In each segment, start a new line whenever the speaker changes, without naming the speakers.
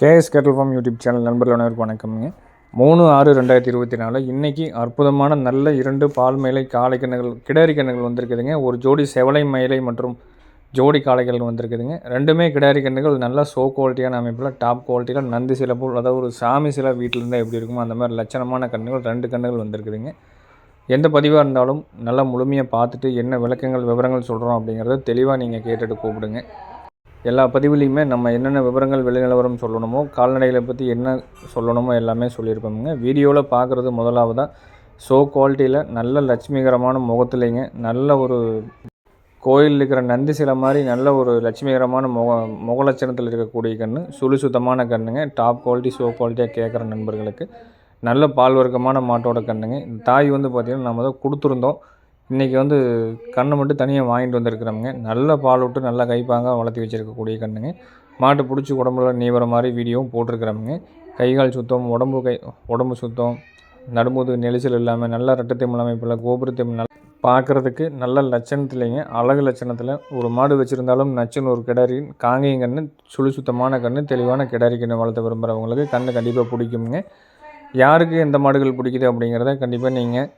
KS கேட்டல் form YouTube channel நண்பர்கள் அனைவருக்கும் வணக்கம்ங்க. மூணு ஆறு ரெண்டாயிரத்தி இருபத்தி நாலு. இன்றைக்கி அற்புதமான நல்ல இரண்டு பால் மேலை காளை கண்ணுகள் கிடாரி கண்ணுகள் வந்திருக்குதுங்க. ஒரு ஜோடி செவலை மயிலை மற்றும் ஜோடி காளைகள் வந்திருக்குதுங்க. ரெண்டுமே கிடாரி கண்ணுகள் நல்ல சோ குவாலிட்டியான அமைப்பில் டாப் குவாலிட்டியில் நந்தி சில போல் அதாவது ஒரு சாமி சில வீட்டில் இருந்தால் எப்படி இருக்குமோ அந்த மாதிரி லட்சணமான கண்ணுகள் ரெண்டு கண்ணுகள் வந்திருக்குதுங்க. எந்த பதிவாக இருந்தாலும் நல்லா முழுமையாக பார்த்துட்டு என்ன விளக்கங்கள் விவரங்கள் சொல்கிறோம் அப்படிங்கிறத தெளிவாக நீங்கள் கேட்டுட்டு கூப்பிடுங்க. எல்லா பதிவுலேயுமே நம்ம என்னென்ன விவரங்கள் வெளிநிலவரம் சொல்லணுமோ கால்நடைகளை பற்றி என்ன சொல்லணுமோ எல்லாமே சொல்லியிருப்போமுங்க. வீடியோவில் பார்க்குறது முதலாவதாக ஷோ குவாலிட்டியில் நல்ல லட்சுமிகரமான முகத்துலேங்க நல்ல ஒரு கோயில் இருக்கிற நந்தி சிலை மாதிரி நல்ல ஒரு லட்சுமிகரமான முக முகலட்சணத்தில் இருக்கக்கூடிய கன்று சுழி சுத்தமான கன்றுங்க டாப் குவாலிட்டி ஷோ குவாலிட்டியாக கேட்குற நண்பர்களுக்கு நல்ல பால் வர்க்கமான மாட்டோட கன்றுங்க இந்த தாய் வந்து பார்த்திங்கன்னா நம்ம தான் கொடுத்துருந்தோம். இன்றைக்கி வந்து கண்ணை மட்டும் தனியாக வாங்கிட்டு வந்திருக்கிறோமுங்க நல்ல பால் விட்டு நல்லா கைப்பாங்க வளர்த்தி வச்சுருக்கக்கூடிய கண்ணுங்க. மாட்டை பிடிச்சி உடம்புல நீவர மாதிரி வீடியோவும் போட்டிருக்கிறோமுங்க கை கால் சுத்தம் உடம்பு கை உடம்பு சுத்தம் நடும்போது நெரிசல் இல்லாமல் நல்ல ரெட்டத்தை இல்லாமல் கோபுரத்தையும் நல்லா பார்க்குறதுக்கு நல்ல லட்சணத்துலேங்க அழகு லட்சணத்தில் ஒரு மாடு வச்சுருந்தாலும் நச்சுன்னு ஒரு கிடாரி காங்கையும் கன்று சுழி சுத்தமான கன்று தெளிவான கிடாரி கன்று வளர்த்த விரும்புகிறவங்களுக்கு கண்ணு கண்டிப்பாக பிடிக்குங்க யாருக்கு எந்த மாடுகள் பிடிக்குது அப்படிங்கிறத கண்டிப்பாக நீங்கள்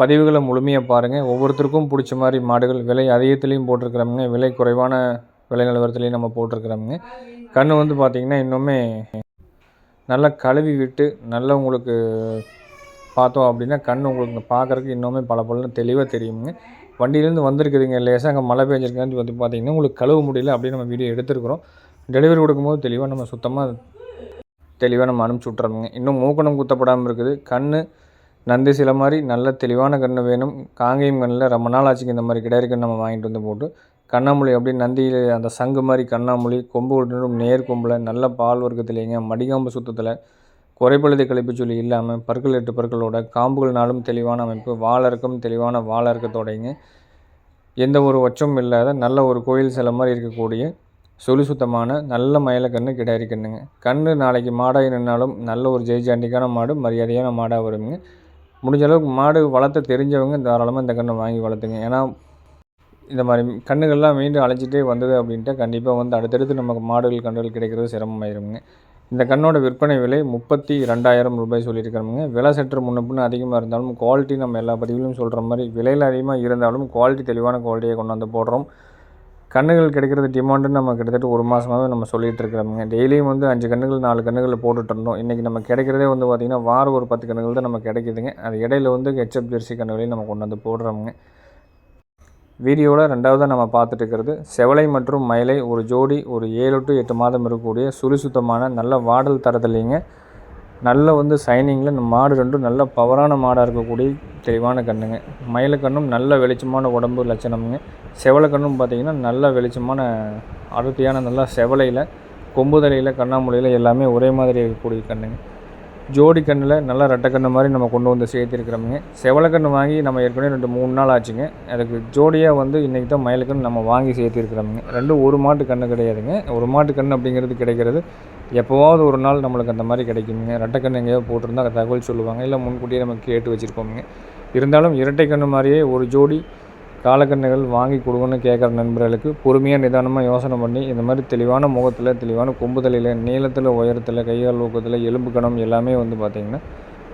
பதிவுகளை முழுமையாக பாருங்கள் ஒவ்வொருத்தருக்கும் பிடிச்ச மாதிரி மாடுகள் விலை அதிகத்துலேயும் போட்டிருக்கிறோமுங்க. விலை குறைவான விலை நிலவரத்துலேயும் நம்ம போட்டிருக்கிறோமுங்க. கன்று வந்து பார்த்திங்கன்னா இன்னுமே நல்லா கழுவி விட்டு நல்லா உங்களுக்கு பார்த்தோம் அப்படின்னா கண் உங்களுக்கு பார்க்குறதுக்கு இன்னுமே பல பலன்னு தெளிவாக தெரியுங்க வண்டியிலேருந்து வந்திருக்குதுங்க. லேசாக அங்கே மழை பெஞ்சிருக்கான்னு வந்து பார்த்திங்கன்னா உங்களுக்கு கழுவ முடியல அப்படின்னு நம்ம வீடியோ எடுத்துருக்குறோம். டெலிவரி கொடுக்கும்போது தெளிவாக நம்ம சுத்தமாக தெளிவாக நம்ம அனுப்பிச்சி விட்றோமுங்க இன்னும் மூக்கணம் குத்தப்படாமல் இருக்குது. கண் நந்தி சில மாதிரி நல்ல தெளிவான கன்று வேணும். காங்கேயம் கண்ணில் ரொம்ப நாள் ஆச்சுக்கு இந்த மாதிரி கிடாரி கன்று நம்ம வாங்கிட்டு வந்து போட்டு. கண்ணாமொழி அப்படி நந்தியில் அந்த சங்கு மாதிரி கண்ணாமொழி கொம்பு விட்டுடும் நேர் கொம்பில் நல்ல பால் வர்க்கத்துலேங்க மடிகாம்பு சுத்தத்தில் குறைபழுதை கழிப்பு சொல்லி இல்லாமல் பற்கள் எட்டு பற்களோட காம்புகள்னாலும் தெளிவான அமைப்பு வாழறக்கம் தெளிவான வாழறக்கத்தோடைங்க எந்த ஒரு ஒச்சமும் இல்லாத நல்ல ஒரு கோயில் சில மாதிரி இருக்கக்கூடிய சொல்லி சுத்தமான நல்ல மயிலக்கன்று கிடாரி கண்ணுங்க. கன்று நாளைக்கு மாடாக நின்னாலும் நல்ல ஒரு ஜெய்ஜாண்டிக்கான மாடு மரியாதையான மாடாக வருங்க. முடிஞ்ச அளவுக்கு மாடு வளர்த்த தெரிஞ்சவங்க தாராளமாக இந்த கன்று வாங்கி வளர்த்துங்க. ஏன்னா இந்த மாதிரி கண்ணுகள்லாம் மீண்டும் அழைச்சிட்டே வந்தது அப்படின்ட்டு கண்டிப்பாக வந்து அடுத்தடுத்து நமக்கு மாடுகள் கன்றுகள் கிடைக்கிறது சிரமமாயிருங்க இந்த கண்ணோட விற்பனை விலை முப்பத்தி ரெண்டாயிரம் ரூபாய் சொல்லியிருக்கிறோமுங்க. விலை சற்று முன்ன அதிகமாக இருந்தாலும் குவாலிட்டி நம்ம எல்லா பதிவிலும் சொல்கிற மாதிரி விலையில் அதிகமாக இருந்தாலும் குவாலிட்டி தெளிவான குவாலிட்டியை கொண்டு வந்து போடுறோம். கண்ணுகள் கிடைக்கிறது டிமாண்டுன்னு நம்ம கிட்டத்தட்ட ஒரு மாதமாகவே நம்ம சொல்லிகிட்டு இருக்கிறோமுங்க. டெய்லியும் வந்து அஞ்சு கண்ணுகள் நாலு கண்ணுகள் போட்டுட்டு இருந்தோம். இன்றைக்கி நம்ம கிடைக்கிறதே வந்து பார்த்திங்கன்னா வாரம் ஒரு பத்து கண்ணுகள் தான் நம்ம கிடைக்கிதுங்க. அது இடையில வந்து ஹெச்எப் ஜெர்சி கண்ணுகளையும் நம்ம கொண்டு வந்து போடுறோமுங்க. வீடியோவில் ரெண்டாவதாக நம்ம பார்த்துட்டு இருக்கிறது செவலை மற்றும் மயிலை ஒரு ஜோடி ஒரு ஏழு டு எட்டு மாதம் இருக்கக்கூடிய சுறுசுத்தமான நல்ல வாடல் தரத்துலேங்க. நல்ல வந்து சைனிங்கில் இந்த மாடு ரெண்டும் நல்ல பவரான மாடாக இருக்கக்கூடிய தெளிவான கண்ணுங்க. மயிலக்கண்ணும் நல்ல வெளிச்சமான உடம்பு லட்சணமுங்க. செவலக்கண்ணும் பார்த்திங்கன்னா நல்ல வெளிச்சமான அடர்த்தியான நல்லா செவலையில் கொம்புதலையில் கண்ணாமூலையில் எல்லாமே ஒரே மாதிரி இருக்கக்கூடிய கண்ணுங்க. ஜோடி கண்ணில் நல்லா ரெட்டைக்கண்ணு மாதிரி நம்ம கொண்டு வந்து சேர்த்திருக்கிறோமுங்க. செவலக்கண்ணு வாங்கி நம்ம ஏற்கனவே ரெண்டு மூணு நாள் ஆச்சுங்க. அதுக்கு ஜோடியாக வந்து இன்றைக்கி தான் மயிலுக்கண்ணு நம்ம வாங்கி சேர்த்திருக்கிறோமுங்க. ரெண்டும் ஒரு மாட்டு கண்ணு கிடையாதுங்க. ஒரு மாட்டு கண்ணு அப்படிங்கிறது கிடைக்கிறது. எப்போவாவது ஒரு நாள் நம்மளுக்கு அந்த மாதிரி கிடைக்குங்க. ரெட்டைக்கண்ணு எங்கேயோ போட்டிருந்தா தகவல் சொல்லுவாங்க. இல்லை முன்கூட்டியே நம்ம கேட்டு வச்சுருப்போமுங்க. இருந்தாலும் இரட்டை கண்ணு மாதிரியே ஒரு ஜோடி காலக்கண்ணுகள் வாங்கி கொடுங்கன்னு கேட்குற நண்பர்களுக்கு பொறுமையாக நிதானமாக யோசனை பண்ணி இந்த மாதிரி தெளிவான முகத்தில் தெளிவான கொம்புதலையில் நீளத்தில் உயரத்தில் கைகால் ஊக்கத்தில் எலும்பு கணம் எல்லாமே வந்து பார்த்திங்கன்னா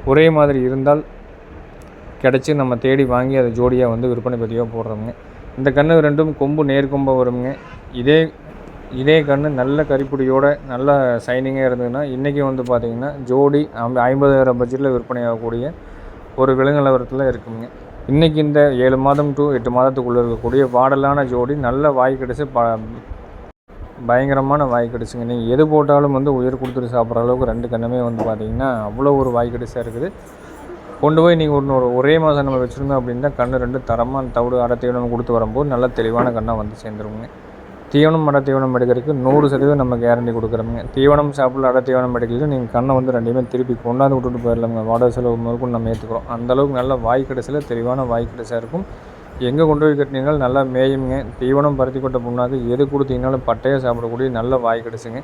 ஒரே மாதிரி இருந்தால் கிடச்சி நம்ம தேடி வாங்கி அதை ஜோடியாக வந்து விற்பனை பதிவாக போடுறோங்க இந்த கன்று ரெண்டும் கொம்பு நேர்கொம்பாக வருங்க இதே இதே கன்று நல்ல கறிப்பிடியோட நல்ல சைனிங்காக இருந்ததுன்னா இன்றைக்கி வந்து பார்த்திங்கன்னா ஜோடி ஐம்பதாயிரம் பட்ஜெட்டில் விற்பனை ஆகக்கூடிய ஒரு விலங்குலவரத்தில் இருக்குங்க. இன்றைக்கி இந்த ஏழு மாதம் டு எட்டு மாதத்துக்குள்ளே இருக்கக்கூடிய பாடலான ஜோடி நல்ல வாய் கிடச்சி ப பயங்கரமான வாய் கிடச்சிங்க. நீங்கள் எது போட்டாலும் வந்து உயிர் கொடுத்துட்டு சாப்பிட்ற அளவுக்கு ரெண்டு கண்ணுமே வந்து பார்த்திங்கன்னா அவ்வளோ ஒரு வாய் கிடச்சாக இருக்குது. கொண்டு போய் நீங்கள் ஒன்று ஒரு ஒரே மாதம் நம்ம வச்சுருந்தோம் அப்படின்னா கண்ணு ரெண்டு தரமாக தவிடு அடத்தீவனம் கொடுத்து வரும்போது நல்ல தெளிவான கண்ணாக வந்து சேர்ந்துருவோங்க தீவனம் அடை தீவனம் எடுக்கிறதுக்கு நூறு சதவீதம் நம்ம கேரண்டி கொடுக்குறோங்க தீவனம் சாப்பிடல அடை தீவனம் எடுக்கிறது நீங்கள் கண்ணை வந்து ரெண்டுமே திருப்பி கொண்டாந்து விட்டுட்டு போயிடலாங்க வாடகை செலவு முதற்கொண்டு நம்ம ஏற்றுக்கிறோம் அந்தளவுக்கு நல்ல வாய் கடைசியில் தெளிவான வாய் கடைசியாக இருக்கும். எங்கே கொண்டு போய் கட்டினீங்களும் நல்லா மேயுங்க. தீவனம் பருத்தி கொட்ட புண்ணாக்கு எது கொடுத்தீங்கனாலும் பட்டையாக சாப்பிடக்கூடிய நல்ல வாய் கிடச்சிங்க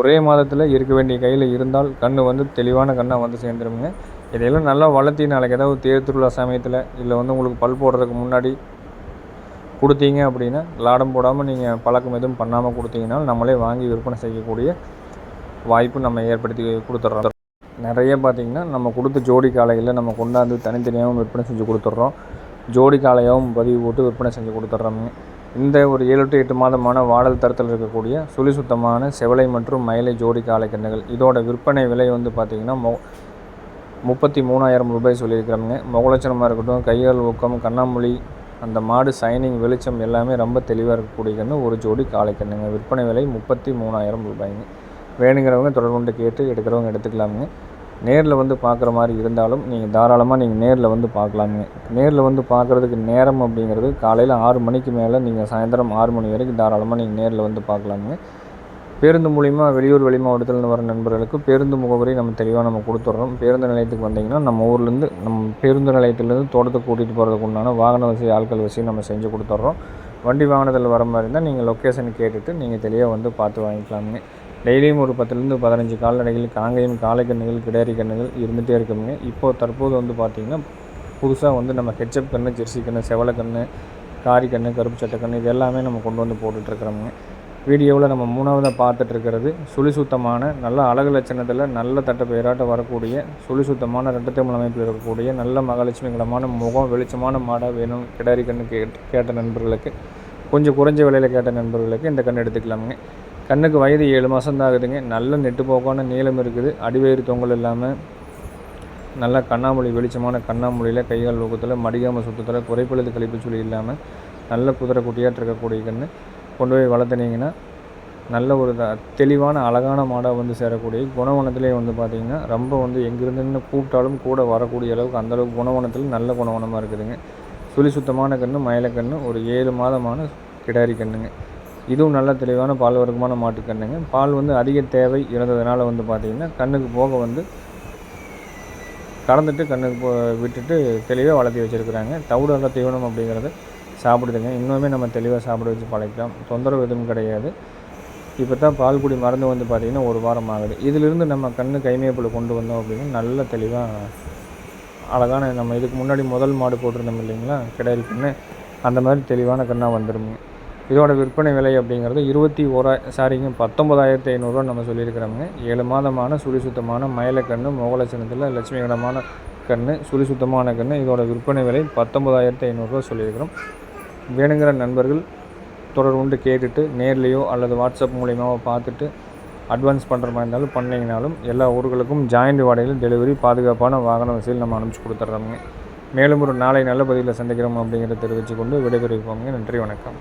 ஒரே மாதத்தில் இருக்க வேண்டிய கையில் இருந்தால் கண் வந்து தெளிவான கண்ணாக வந்து சேர்ந்துருமுங்க. இதையெல்லாம் நல்லா வளர்த்தி நாளைக்கு ஏதாவது தேர் திருவிழா சமயத்தில் இல்லை வந்து உங்களுக்கு பல் போடுறதுக்கு முன்னாடி கொடுத்தீங்க அப்படின்னா லாடம் போடாமல் நீங்கள் பழக்கம் எதுவும் பண்ணாமல் கொடுத்தீங்கன்னா நம்மளே வாங்கி விற்பனை செய்யக்கூடிய வாய்ப்பு நம்ம ஏற்படுத்தி கொடுத்துட்றோம் நிறைய பார்த்திங்கன்னா நம்ம கொடுத்த ஜோடி காலையில் நம்ம கொண்டாந்து தனித்தனியாகவும் விற்பனை செஞ்சு கொடுத்துட்றோம் ஜோடி காளையாகவும் பதிவு போட்டு விற்பனை செஞ்சு கொடுத்துட்றோங்க இந்த ஒரு ஏழு டு எட்டு மாதமான வாடல் தரத்தில் இருக்கக்கூடிய சுழி சுத்தமான செவலை மற்றும் மயிலை ஜோடி காளை கன்றுகள். இதோட விற்பனை விலை வந்து பார்த்திங்கன்னா மொ முப்பத்தி மூணாயிரம் ரூபாய் சொல்லியிருக்கிறோமுங்க முகலட்சணமாக இருக்கட்டும் கையால் ஊக்கம் கண்ணாமொழி அந்த மாடு சைனிங் வெளிச்சம் எல்லாமே ரொம்ப தெளிவாக இருக்கக்கூடிய கன்று. ஒரு ஜோடி காலைக்கண்ணுங்க விற்பனை விலை முப்பத்தி மூணாயிரம் ரூபாய்ங்க. வேணுங்கிறவங்க தொடர்பு கொண்டு கேட்டு எடுக்கிறவங்க எடுத்துக்கலாமுங்க. நேரில் வந்து பார்க்குற மாதிரி இருந்தாலும் நீங்கள் தாராளமாக நீங்கள் நேரில் வந்து பார்க்கலாமுங்க. நேரில் வந்து பார்க்குறதுக்கு நேரம் அப்படிங்கிறது காலையில் ஆறு மணிக்கு மேலே நீங்கள் சாயந்தரம் ஆறு மணி வரைக்கும் தாராளமாக நீங்கள் நேரில் வந்து பார்க்கலாமுங்க. பேருந்து மூலிமா வெளியூர் வெளி மாவட்டத்தில் வர நண்பர்களுக்கு பேருந்து முகவரி நம்ம தெளிவாக நம்ம கொடுத்துட்றோம் பேருந்து நிலையத்துக்கு வந்தீங்கன்னா நம்ம ஊர்லேருந்து நம்ம பேருந்து நிலையத்துலேருந்து தோட்டத்துக்கு கூட்டிகிட்டு போகிறதுக்கு உண்டான வாகன வசதி ஆட்கள் வசதி நம்ம செஞ்சு கொடுத்துட்றோம் வண்டி வாகனத்தில் வர மாதிரி இருந்தால் நீங்கள் லொக்கேஷன் கேட்டுட்டு நீங்கள் தெளிவாக வந்து பார்த்து வாங்கிக்கலாமுங்க. டெய்லியும் ஒரு பத்துலேருந்து பதினஞ்சு கால்நடைகள் காங்கேயம் காளை கன்றுகள் கிடாரி கன்றுகள் இருந்துகிட்டே இருக்குங்க இப்போது தற்போது வந்து பார்த்திங்கன்னா புதுசாக வந்து நம்ம ஹெச்எப் கன்று ஜெர்சி கன்று செவலை கன்று காரி கன்று கருப்பு சட்டை கன்று இது எல்லாமே நம்ம கொண்டு வந்து போட்டுட்ருக்குறோமுங்க வீடியோவில் நம்ம மூணாவதாக பார்த்துட்டு இருக்கிறது சுழி சுத்தமான நல்ல அழகு லட்சணத்தில் நல்ல தட்ட பெயராட்ட வரக்கூடிய சுழி சுத்தமான ரெட்டத்தமிழ் அமைப்பில் இருக்கக்கூடிய நல்ல மகாலட்சுமிகளமான முகம் வெளிச்சமான மாடாக வேணும் கிடாரி கன்று கேட் கேட்ட நண்பர்களுக்கு. கொஞ்சம் குறைஞ்ச விலையில் கேட்ட நண்பர்களுக்கு இந்த கன்று எடுத்துக்கலாமுங்க. கண்ணுக்கு வயது ஏழு மாதம் தான் ஆகுதுங்க. நல்ல நெட்டு போக்கான நீளம் இருக்குது. அடிவயிறு தொங்கல் இல்லாமல் நல்ல கண்ணாமொழி வெளிச்சமான கண்ணாமொழியில் கைகால் ஊக்கத்தில் மடிகாமல் சுத்தத்தில் குறைப்பழுது கழிப்பு சொல்லி இல்லாமல் நல்ல குதிரை குட்டியாட்டு இருக்கக்கூடிய கன்று கொண்டு போய் வளர்த்துனீங்கன்னா நல்ல ஒரு தெளிவான அழகான மாடாக வந்து சேரக்கூடிய குணவனத்திலே வந்து பார்த்திங்கன்னா ரொம்ப வந்து எங்கிருந்து கூப்பிட்டாலும் கூட வரக்கூடிய அளவுக்கு அந்தளவுக்கு குணவனத்தில் நல்ல குணவனமாக இருக்குதுங்க. சுழி சுத்தமான கன்று மயிலக்கன்று ஒரு ஏழு மாதமான கிடாரி கன்றுங்க இதுவும் நல்ல தெளிவான பால் வர்க்கமான மாட்டுக்கண்ணுங்க பால் வந்து அதிக தேவை இருந்ததுனால வந்து பார்த்திங்கன்னா கண்ணுக்கு போக வந்து கலந்துட்டு கண்ணுக்கு போ விட்டுட்டு தெளிவாக வளர்த்தி வச்சுருக்குறாங்க. தவிடு தீவனம் அப்படிங்கிறது சாப்பிடுதுங்க. இன்னுமே நம்ம தெளிவாக சாப்பிட வச்சு பழக்கலாம் தொந்தரவு எதுவும் கிடையாது. இப்போ தான் பால்குடி மருந்து வந்து பார்த்திங்கன்னா ஒரு வாரம் ஆகுது. இதிலிருந்து நம்ம கண்ணு கைமேப்பில் கொண்டு வந்தோம் அப்படின்னா நல்ல தெளிவாக அழகான நம்ம இதுக்கு முன்னாடி முதல் மாடு போட்டிருந்தோம் இல்லைங்களா? கிடையல் கண்ணு. அந்த மாதிரி தெளிவான கண்ணாக வந்துடுங்க இதோட விற்பனை விலை அப்படிங்கிறது இருபத்தி ஓரா சாரிங்க பத்தொம்பதாயிரத்தி ஐநூறுரூவா நம்ம சொல்லியிருக்கிறோங்க. ஏழு மாதமான சுழி சுத்தமான மயிலக்கண்ணு முகலட்சணத்தில் லட்சுமிகரமான கன்று சுழி சுத்தமான கன்று இதோட விற்பனை விலை பத்தொம்பதாயிரத்தி ஐநூறுரூவா சொல்லியிருக்கிறோம். வேணுங்கிற நண்பர்கள் தொடர் உண்டு கேட்டுட்டு நேர்லேயோ அல்லது வாட்ஸ்அப் மூலியமாக பார்த்துட்டு அட்வான்ஸ் பண்ணுற மாதிரி இருந்தாலும் பண்ணிங்கனாலும் எல்லா ஊர்களுக்கும் ஜாயிண்ட் வாடகையில் டெலிவரி பாதுகாப்பான வாகன வசதியில் நம்ம அனுப்பிச்சி கொடுத்துட்றோங்க மேலும் ஒரு நாளை நல்ல பதிவில் சந்திக்கிறோம் அப்படிங்கிறத தெரிவித்துக்கொண்டு விடைபெறுவோங்க நன்றி வணக்கம்.